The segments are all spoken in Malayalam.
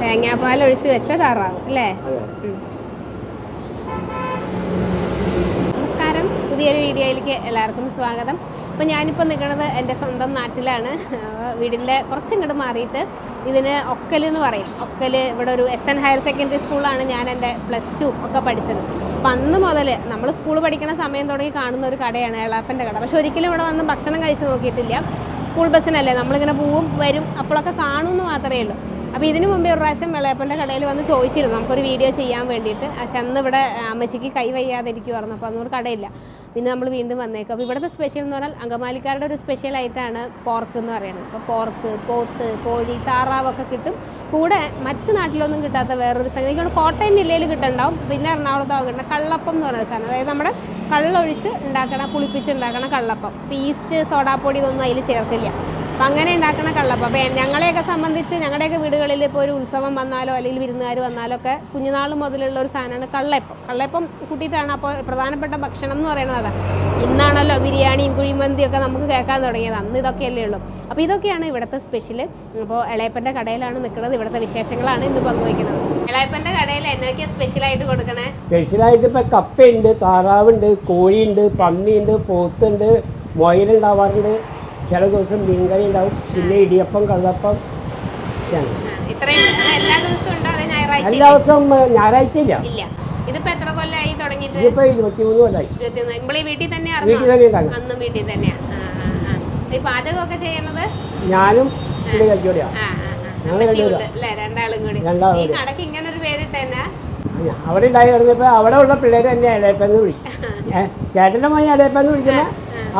തേങ്ങാപ്പാൽ ഒഴിച്ച് വെച്ച താറാവ് അല്ലേ? നമസ്കാരം. പുതിയൊരു വീഡിയോയിലേക്ക് എല്ലാവർക്കും സ്വാഗതം. അപ്പോൾ ഞാനിപ്പോൾ നിൽക്കുന്നത് എന്റെ സ്വന്തം നാട്ടിലാണ്. വീടിന്റെ വീടിന്റെ കുറച്ചിങ്ങോട്ട് മാറിയിട്ട് ഇതിന് ഒക്കൽ എന്ന് പറയും. ഒക്കൽ ഇവിടെ ഒരു എസ് എൻ ഹയർ സെക്കൻഡറി സ്കൂളാണ് ഞാൻ എന്റെ പ്ലസ് ടു ഒക്കെ പഠിച്ചത്. അപ്പം അന്ന് മുതൽ നമ്മൾ സ്കൂൾ പഠിക്കുന്ന സമയം തുടങ്ങി കാണുന്ന ഒരു കടയാണ് എളാപ്പന്റെ കട. പക്ഷെ ഒരിക്കലും ഇവിടെ വന്ന് ഭക്ഷണം കഴിച്ച് നോക്കിയിട്ടില്ല. സ്കൂൾ ബസ്സിനല്ലേ നമ്മളിങ്ങനെ പോവും വരും അപ്പോഴൊക്കെ കാണുമെന്ന് മാത്രമേ ഉള്ളൂ. അപ്പോൾ ഇതിനു മുമ്പേ ഒരു പ്രാവശ്യം വെള്ളയപ്പന്റെ കടയിൽ വന്ന് ചോദിച്ചിരുന്നു നമുക്കൊരു വീഡിയോ ചെയ്യാൻ വേണ്ടിയിട്ട്. പക്ഷെ അന്ന് ഇവിടെ അമ്മച്ചിക്ക് കൈ വയ്യാതെ ഇരിക്കുമായിരുന്നു അപ്പോൾ അന്നൊരു കടയില്ല. പിന്നെ നമ്മൾ വീണ്ടും വന്നേക്കും. അപ്പോൾ ഇവിടുത്തെ സ്പെഷ്യൽ എന്ന് പറഞ്ഞാൽ അങ്കമാലിക്കാരുടെ ഒരു സ്പെഷ്യൽ ആയിട്ടാണ് പോർക്ക് എന്ന് പറയുന്നത്. അപ്പോൾ പോർക്ക് പോത്ത് കോഴി താറാവൊക്കെ കിട്ടും. കൂടെ മറ്റു നാട്ടിലൊന്നും കിട്ടാത്ത വേറൊരു സംഗതി എനിക്ക് തോന്നുന്നു കോട്ടയം ജില്ലയിൽ കിട്ടുന്നുണ്ടാവും പിന്നെ എറണാകുളത്ത് കിട്ടുന്ന കള്ളപ്പം എന്ന് പറയുന്ന സാധനം. അതായത് നമ്മുടെ കള്ളൊഴിച്ച് ഉണ്ടാക്കണ പുളിപ്പിച്ച് ഉണ്ടാക്കണ കള്ളപ്പം. ഈസ്റ്റ് സോഡാപ്പൊടി ഒന്നും അതിൽ ചേർത്തില്ല. അപ്പം അങ്ങനെ ഉണ്ടാക്കുന്ന കള്ളപ്പം. അപ്പം ഞങ്ങളെയൊക്കെ സംബന്ധിച്ച് ഞങ്ങളുടെയൊക്കെ വീടുകളിൽ ഇപ്പോൾ ഒരു ഉത്സവം വന്നാലോ അല്ലെങ്കിൽ വിരുന്നുകാർ വന്നാലോ ഒക്കെ കുഞ്ഞുനാൾ മുതലുള്ള ഒരു സാധനമാണ് കള്ളയപ്പം. കള്ളയപ്പം കൂട്ടിയിട്ടാണ് അപ്പോൾ പ്രധാനപ്പെട്ട ഭക്ഷണം എന്ന് പറയുന്നത് അതാണ് ഇന്നാണല്ലോ ബിരിയാണിയും കുഴിമന്തിയും ഒക്കെ നമുക്ക് കേൾക്കാൻ തുടങ്ങിയത്. അന്ന് ഇതൊക്കെയല്ലേ ഉള്ളൂ. അപ്പോൾ ഇതൊക്കെയാണ് ഇവിടുത്തെ സ്പെഷ്യൽ അപ്പോൾ ഇളയപ്പന്റെ കടയിലാണ് നിൽക്കുന്നത്. ഇവിടുത്തെ വിശേഷങ്ങളാണ് ഇന്ന് പങ്കുവയ്ക്കുന്നത്. ഇളയപ്പന്റെ കടയിൽ എന്നൊക്കെയാണ് സ്പെഷ്യലായിട്ട് കൊടുക്കണേ? സ്പെഷ്യലായിട്ട് ഇപ്പം കപ്പയുണ്ട് താറാവുണ്ട് കോഴിയുണ്ട് പന്നിയുണ്ട് പോത്തുണ്ട് മുയലുണ്ടാവാറുണ്ട്. ചില ദിവസം മീൻകറി ഉണ്ടാവും. പിന്നെ ഇടിയപ്പം കള്ളപ്പം ഒക്കെയാണ് ഇത്രയും എല്ലാ ദിവസവും ഉണ്ടോ അതേ ഞായറാഴ്ച എല്ലാ ദിവസവും ഞായറാഴ്ച ഇല്ല ഇല്ല. ഇതിപ്പോ എത്ര കൊല്ലമായി തുടങ്ങിയിട്ട്? ഇതിപ്പോൾ ഇരുപത്തിമൂന്ന് കൊല്ലായി. വീട്ടിൽ തന്നെ വീട്ടിൽ തന്നെ ഉണ്ടാകും. അന്നും വീട്ടിൽ. ഈ പാചകമൊക്കെ ഞാനും രണ്ടാളും കൂടി. ഈ. കടക്ക് ഇങ്ങനെ ഒരു അവിടെ ഉണ്ടായി കിടന്നപ്പോൾ അവിടെ ഉള്ള പിള്ളേർ എന്നെ ഇളയപ്പെന്ന് വിളിക്കും. ചേട്ടന്റെ മകൻ ഇളയപ്പെന്ന് വിളിക്കുമ്പോൾ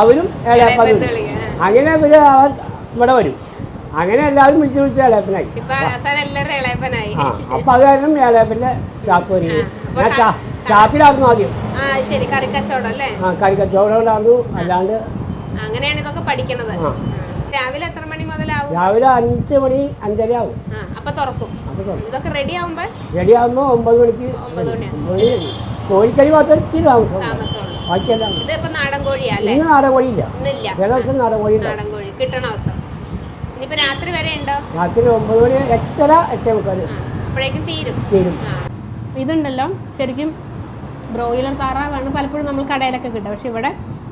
അവരും ഇളയപ്പെന്ന് വിളിക്കും. അങ്ങനെ പിന്നെ അവർ ഇവിടെ വരും. അങ്ങനെ എല്ലാവരും വിളിച്ചു വിളിച്ച് ഇളയപ്പനായി. ആ. അപ്പം അത് കാരണം ഇളയപ്പന്റെ ഷാപ്പ് വരികയും ഞാൻ ഷാപ്പിലായിരുന്നു ആദ്യം. ആ ശരി. കറിക്കച്ചവടം അല്ലേ? ആ കരിക്കച്ചവടം ഉണ്ടായിരുന്നു അല്ലാണ്ട് അങ്ങനെയാണ് ഇതൊക്കെ പഠിക്കണത്. ആ. ആ. രാവിലെ എത്ര മണി മുതലാവും? രാവിലെ അഞ്ച് മണി അഞ്ചര ആവും അപ്പൊ തുറക്കും. റെഡി ആവുമ്പോ? ഒമ്പത് മണിക്ക് ഒമ്പത് മണി കഴിയും. കോഴിക്കറി മാത്രം ഇച്ചിരി താമസം ബാക്കിയെല്ലാം ഇത് ഇപ്പൊ നാടൻ കോഴിയാ അല്ലേ? ഇന്ന് നാടൻ കോഴിയില്ല. ഇന്നില്ല. ചില ദിവസം നാടൻ കോഴി നാടൻ കോഴി. കിട്ടണ ദിവസം. ഇനിയിപ്പോ രാത്രി വരെ ഉണ്ടോ? രാത്രി ഒമ്പത് മണി എട്ടര എട്ടേ മുക്കാൽ അപ്പോഴേക്കും തീരും. തീരും. ഇതുണ്ടല്ലോ ശരിക്കും ബ്രോയിലർ താറാവാണ് പലപ്പോഴും നമ്മൾ കടയിലൊക്കെ കിട്ടുക. പക്ഷെ ഇവിടെ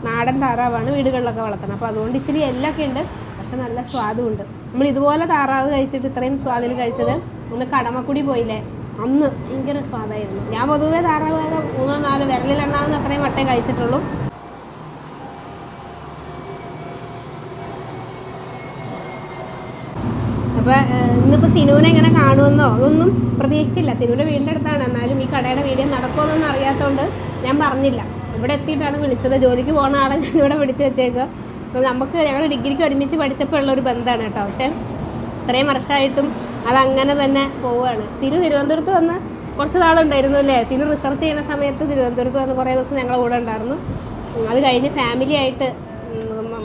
നാടൻ താറാവാണ് വീടുകളിലൊക്കെ വളർത്തണം അപ്പോൾ അതുകൊണ്ട് ഇച്ചിരി എല്ലൊക്കെ ഉണ്ട്. പക്ഷെ നല്ല സ്വാദുണ്ട് നമ്മൾ ഇതുപോലെ താറാവ് കഴിച്ചിട്ട് ഇത്രയും സ്വാദിൽ കഴിച്ചത് ഒന്ന് കടമക്കുടി പോയില്ലേ? അന്ന് ഭയങ്കര സ്വാദായിരുന്നു. ഞാൻ പൊതുവേ ആകെ മൂന്നോ നാലോ വിരലിലെണ്ണാവുന്ന അത്രയും വട്ടേ കഴിച്ചിട്ടുള്ളൂ. അപ്പോൾ ഇന്നിപ്പോൾ സിനുവിനെ എങ്ങനെ കാണുമെന്നോ അതൊന്നും പ്രതീക്ഷിച്ചില്ല. സിനുവിന്റെ വീടിന്റെ അടുത്താണ്. എന്നാലും ഈ കടയുടെ വീഡിയോ നടക്കുമെന്നൊന്നും അറിയാത്തതുകൊണ്ട് ഞാൻ പറഞ്ഞില്ല. ഇവിടെ എത്തിയിട്ടാണ് വിളിച്ചത്. ജോലിക്ക് പോകുന്ന ആളെ ഞാൻ ഇവിടെ വിളിച്ച് വെച്ചേക്കുക അപ്പോൾ നമുക്ക് ഞങ്ങൾ ഡിഗ്രിക്ക് ഒരുമിച്ച് പഠിച്ചപ്പോൾ ഉള്ള ഒരു ബന്ധമാണ് കേട്ടോ. പക്ഷേ ഇത്രയും വർഷമായിട്ടും അതങ്ങനെ തന്നെ പോവുകയാണ്. സിനു തിരുവനന്തപുരത്ത് വന്ന് കുറച്ച് നാളുണ്ടായിരുന്നു അല്ലേ? സിനു റിസർച്ച് ചെയ്യുന്ന സമയത്ത് തിരുവനന്തപുരത്ത് വന്ന് കുറേ ദിവസം ഞങ്ങളുടെ കൂടെ ഉണ്ടായിരുന്നു. അത് കഴിഞ്ഞ് ഫാമിലി ആയിട്ട്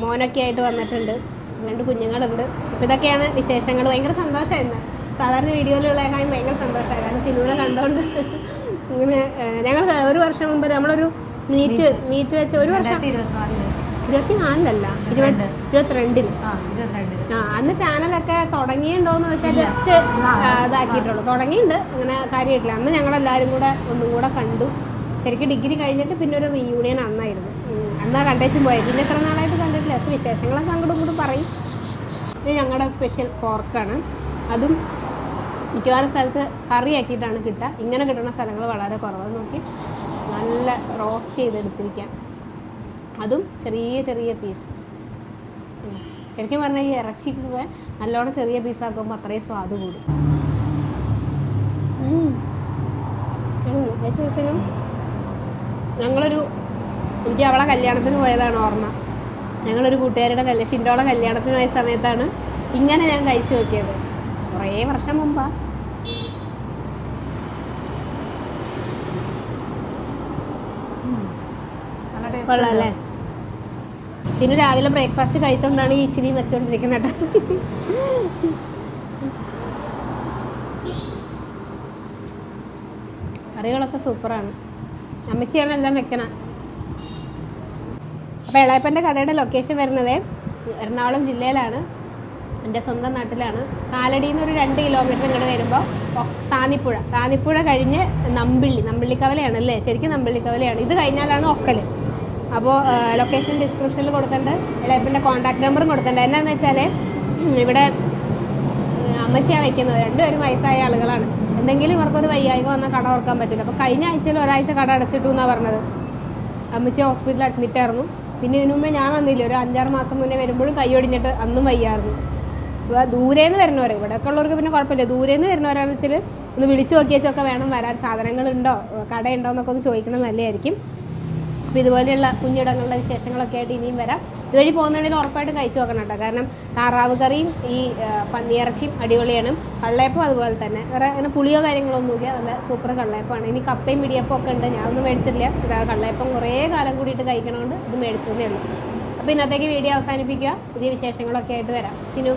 മോനൊക്കെ ആയിട്ട് വന്നിട്ടുണ്ട്. രണ്ട് കുഞ്ഞുങ്ങളുണ്ട്. അപ്പോൾ ഇതൊക്കെയാണ് വിശേഷങ്ങൾ. ഭയങ്കര സന്തോഷമായിരുന്നു. സാധാരണ വീഡിയോയിലുള്ളതിനേക്കാളും ഭയങ്കര സന്തോഷമായി കാരണം സിനിമ കണ്ടോണ്ട് ഇങ്ങനെ ഞങ്ങൾ ഒരു വർഷം മുമ്പ് നമ്മളൊരു മീറ്റ് മീറ്റ് വെച്ച് ഒരു വർഷം ഇരുപത്തി നാലിലല്ല ഇരുപത്തി ഇരുപത്തിരണ്ടിന്. ആ അന്ന് ചാനലൊക്കെ തുടങ്ങിയിട്ടുണ്ടോന്ന് വെച്ചാൽ ജസ്റ്റ് ഇതാക്കിയിട്ടുള്ളൂ. തുടങ്ങിയിട്ടുണ്ട് അങ്ങനെ കാര്യമായിട്ടില്ല അന്ന് ഞങ്ങളെല്ലാവരും കൂടെ ഒന്നും കൂടെ കണ്ടു. ശരിക്കും ഡിഗ്രി കഴിഞ്ഞിട്ട് പിന്നെ ഒരു റീയൂണിയൻ അന്നായിരുന്നു. അന്നാ കണ്ടേച്ചും പോയത് പിന്നെ എത്ര നാളായിട്ട് കണ്ടിട്ടില്ല. അപ്പോൾ വിശേഷങ്ങളൊക്കെ അങ്ങോട്ടും ഇങ്ങോട്ടും പറയും. ഇത് ഞങ്ങളുടെ സ്പെഷ്യൽ പോർക്കാണ് അതും മിക്കവാറും സ്ഥലത്ത് കറിയാക്കിയിട്ടാണ് കിട്ടുക. ഇങ്ങനെ കിട്ടുന്ന സ്ഥലങ്ങൾ വളരെ കുറവ്. നോക്കി. നല്ല റോസ്റ്റ് ചെയ്തെടുത്തിരിക്കാം. അതും ചെറിയ ചെറിയ പീസ് എനിക്ക് പറഞ്ഞാൽ ഈ ഇറച്ചിക്ക് നല്ലോണം ചെറിയ പീസാക്കുമ്പോൾ അത്രയും സ്വാദ് കൂടും. ദിവസം ഞങ്ങളൊരു എനിക്ക് അവളെ കല്യാണത്തിന് പോയതാണ് ഓർമ്മ. ഞങ്ങളൊരു കൂട്ടുകാരുടെ കല്യാണം ഷിൻഡോളെ കല്യാണത്തിന് പോയ സമയത്താണ് ഇങ്ങനെ ഞാൻ കഴിച്ചു നോക്കിയത്. കുറേ വർഷം മുമ്പാ. കൊള്ളാം അല്ലേ? ഇനി രാവിലെ ബ്രേക്ക്ഫാസ്റ്റ് കഴിച്ചോണ്ടാണ് ഈ ഇച്ചിരി വെച്ചോണ്ടിരിക്കുന്നത് കേട്ടോ. കറികളൊക്കെ സൂപ്പറാണ്. അമ്മച്ചിയാണ് എല്ലാം വെക്കണ. അപ്പോൾ ഇളയപ്പന്റെ കടയുടെ ലൊക്കേഷൻ വരുന്നത് എറണാകുളം ജില്ലയിലാണ്. എന്റെ സ്വന്തം നാട്ടിലാണ്. കാലടിയിൽ നിന്ന് ഒരു രണ്ട് കിലോമീറ്റർ ഇങ്ങോട്ട് വരുമ്പോൾ താന്നിപ്പുഴ. താന്നിപ്പുഴ കഴിഞ്ഞ് നമ്പിള്ളി. നമ്പിള്ളിക്കവലയാണ് അല്ലേ ശരിക്കും നമ്പിള്ളിക്കവലയാണ്. ഇത് കഴിഞ്ഞാലാണ് ഒക്കൽ അപ്പോൾ ലൊക്കേഷൻ ഡിസ്ക്രിപ്ഷനിൽ കൊടുത്തിട്ടുണ്ട് ഇളയപ്പന്റെ കോൺടാക്ട് നമ്പറും കൊടുത്തിട്ടുണ്ട് എന്നാന്ന് വെച്ചാൽ ഇവിടെ അമ്മച്ചിയാണ് വയ്ക്കുന്നത് രണ്ടുപേരും വയസ്സായ ആളുകളാണ്. എന്തെങ്കിലും ഇവർക്കൊരു വയ്യായ്മ വന്നാൽ കട ഓർക്കാൻ പറ്റില്ല അപ്പോൾ കഴിഞ്ഞ ആഴ്ചയിൽ ഒരാഴ്ച കട അടച്ചിട്ടു എന്നാണ് പറഞ്ഞത്? അമ്മച്ചി ഹോസ്പിറ്റലിൽ അഡ്മിറ്റ് ആയിരുന്നു. പിന്നെ ഇതിനു മുമ്പേ ഞാൻ വന്നില്ല. ഒരു അഞ്ചാറ് മാസം മുന്നേ വരുമ്പോഴും കൈ ഒടിഞ്ഞിട്ട് അന്നും വയ്യായിരുന്നു. ദൂരേന്ന് വരുന്നവരെ ഇവിടെയൊക്കെ ഉള്ളവർക്ക് പിന്നെ കുഴപ്പമില്ല. ദൂരേന്ന് വരുന്നവരാണെന്ന് വെച്ചാൽ ഒന്ന് വിളിച്ചു നോക്കിയേച്ചൊക്കെ വേണം. വരാൻ സാധനങ്ങളുണ്ടോ? കടയുണ്ടോ എന്നൊക്കെ ഒന്ന് ചോദിക്കണം നല്ലതായിരിക്കും. അപ്പോൾ ഇതുപോലെയുള്ള കുഞ്ഞിടങ്ങളുടെ വിശേഷങ്ങളൊക്കെ ആയിട്ട് ഇനിയും വരാം. ഇതുവഴി പോകുന്നതിൽ ഉറപ്പായിട്ടും കഴിച്ചു നോക്കണം കേട്ടോ. കാരണം താറാവ് കറിയും ഈ പന്നിയിറച്ചിയും അടിപൊളിയാണ്. കള്ളയപ്പം അതുപോലെ തന്നെ. വേറെ അങ്ങനെ പുളിയോ കാര്യങ്ങളോ ഒന്നുമില്ല നല്ല സൂപ്പർ കള്ളയപ്പമാണ്. ഇനി കപ്പയും ഇടിയപ്പം ഒക്കെ ഉണ്ട്. ഞാനൊന്നും മേടിച്ചിട്ടില്ല. ഇതാ കള്ളയപ്പം കുറേ കാലം കൂടിയിട്ട് കഴിക്കണോണ്ട് ഇത് മേടിച്ചതേ ഉള്ളൂ. അപ്പോൾ ഇന്നത്തേക്ക് വീഡിയോ അവസാനിപ്പിക്കുക. പുതിയ വിശേഷങ്ങളൊക്കെ ആയിട്ട് വരാം. സിനു.